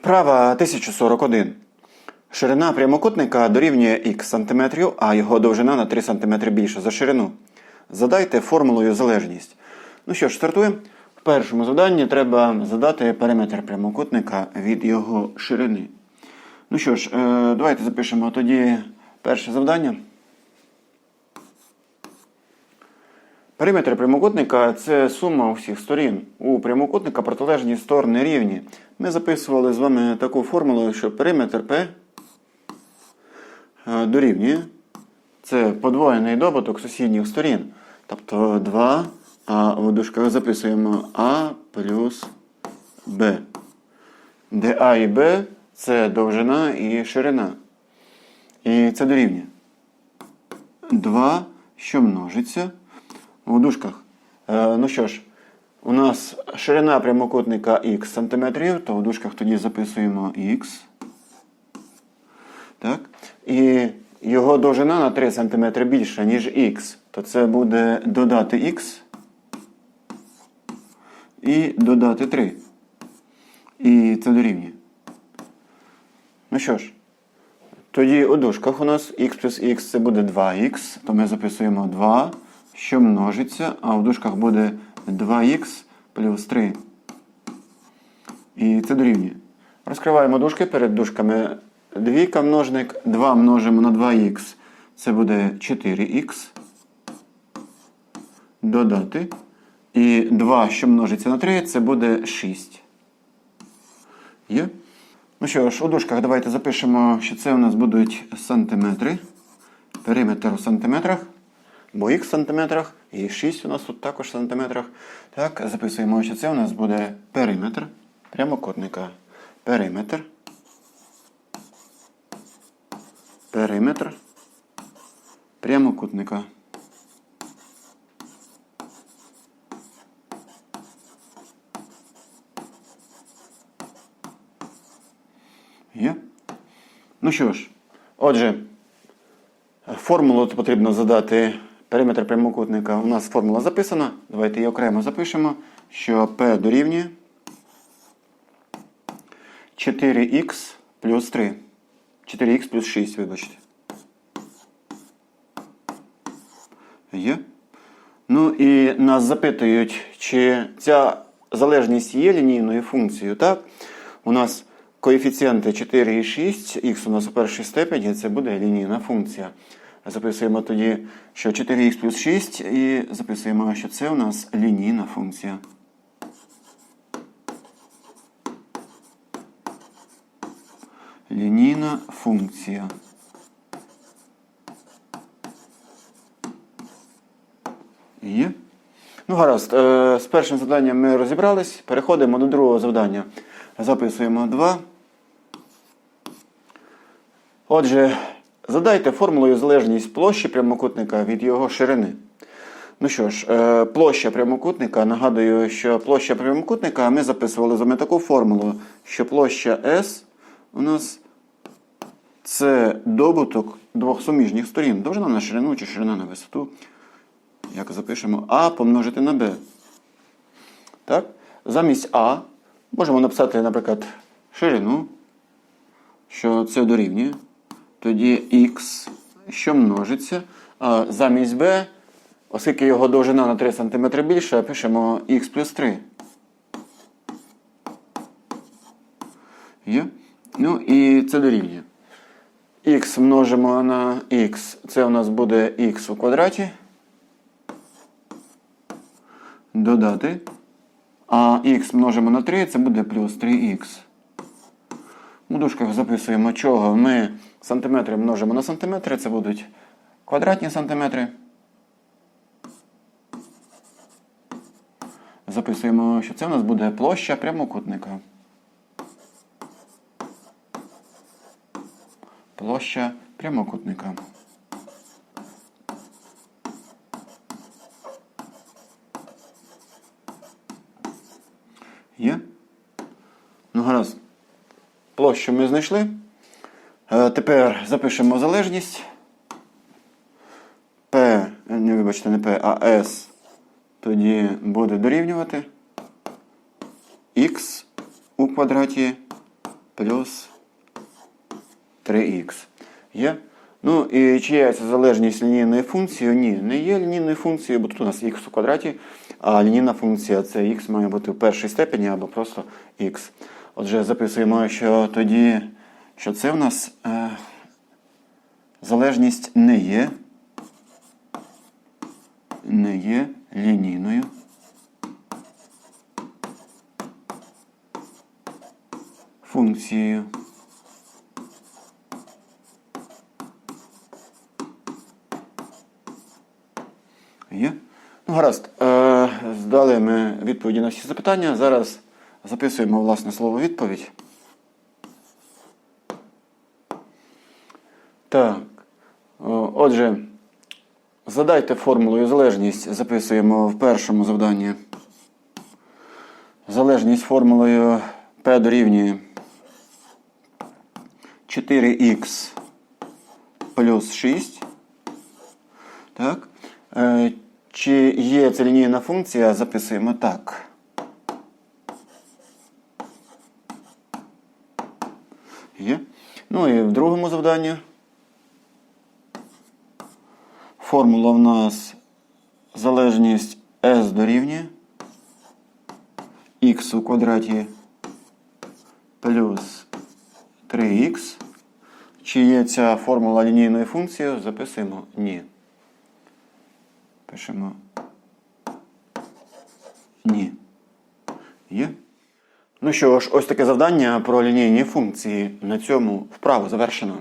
Вправа 1041. Ширина прямокутника дорівнює х см, а його довжина на 3 см більше за ширину. Задайте формулою залежність. Ну що ж, стартуємо. В першому завданні треба задати периметр прямокутника від його ширини. Ну що ж, е, давайте запишемо тоді перше завдання. Периметр прямокутника це сума усіх сторін. У прямокутника протилежні сторони рівні. Ми записували з вами таку формулу, що периметр P е, дорівнює. Це подвоєний добуток сусідніх сторін. Тобто 2, а в дужках записуємо А плюс Б. Де А і Б це довжина і ширина. І це дорівнює. 2, що множиться у дужках. Е, ну що ж, у нас ширина прямокутника х сантиметрів, то в дужках тоді записуємо х. Так? І його довжина на 3 см більша, ніж х. То це буде додати х і додати 3. І це дорівнює. Ну що ж, тоді у дужках у нас х плюс х це буде 2х, то ми записуємо 2, що множиться, а в дужках буде 2х плюс 3. І це дорівнює. Розкриваємо дужки перед дужками. Двійка множник, 2 множимо на 2х, це буде 4х. Додати. І 2, що множиться на 3, це буде 6. Є? Ну що ж, у дужках давайте запишемо, що це у нас будуть сантиметри. Периметр у сантиметрах. Бо х в сантиметрах і 6 у нас тут також в сантиметрах. Так, записуємо, що це у нас буде периметр прямокутника. Периметр. Периметр прямокутника. Є? Ну що ж, отже, формулу потрібно задати периметр прямокутника. У нас формула записана. Давайте її окремо запишемо, що P дорівнює 4х плюс 3. 4х плюс 6, вибачте. Є. Ну і нас запитують, чи ця залежність є лінійною функцією. Так? У нас коефіцієнти 4 і 6, х у нас у першій степені, це буде лінійна функція. Записуємо тоді, що 4х плюс 6, і записуємо, що це у нас лінійна функція. Лінійна функція. Є. Ну, гаразд. Е, З першим завданням ми розібрались. Переходимо до другого завдання. Записуємо 2. Отже, задайте формулою залежність площі прямокутника від його ширини. Ну що ж, е, площа прямокутника. Нагадую, що площа прямокутника ми записували з вами таку формулу, що площа S у нас це добуток двох суміжніх сторін. Довжина на ширину чи ширина на висоту. Як запишемо А помножити на Б. Так? Замість А можемо написати, наприклад, ширину, що це дорівнює. Тоді Х, що множиться. Замість Б, оскільки його довжина на 3 см більша, пишемо Х плюс 3. Є? Ну і це дорівнює. Х множимо на х, це у нас буде х у квадраті. Додати. А х множимо на 3, це буде плюс 3х. У дужках записуємо чого. Ми сантиметри множимо на сантиметри, це будуть квадратні сантиметри. Записуємо, що це у нас буде площа прямокутника. Площа прямокутника. Є? Ну, гаразд. Площу ми знайшли. Е, Тепер запишемо залежність. P, не вибачте, не P, а S тоді буде дорівнювати x у квадраті плюс 3х. Є? Ну і чи є ця залежність лінійної функції? Ні, не є лінійною функцією, бо тут у нас х у квадраті, а лінійна функція це х має бути в першій степені або просто х. Отже, записуємо, що тоді, що це в нас е, залежність не є, не є лінійною. Функцією. Є? Ну, гаразд. Е, здали ми відповіді на всі запитання. Зараз записуємо власне слово відповідь. Так. Отже, задайте формулою залежність. Записуємо в першому завданні. Залежність формулою P дорівнює 4х плюс 6. Так. Е, Чи є це лінійна функція, записуємо так. Є. Ну і в другому завданні. Формула в нас залежність s дорівнює х у квадраті плюс 3х. Чи є ця формула лінійною функцією, записуємо ні. Пишемо ні. Є? Ну що ж, ось таке завдання про лінійні функції. На цьому вправо завершено.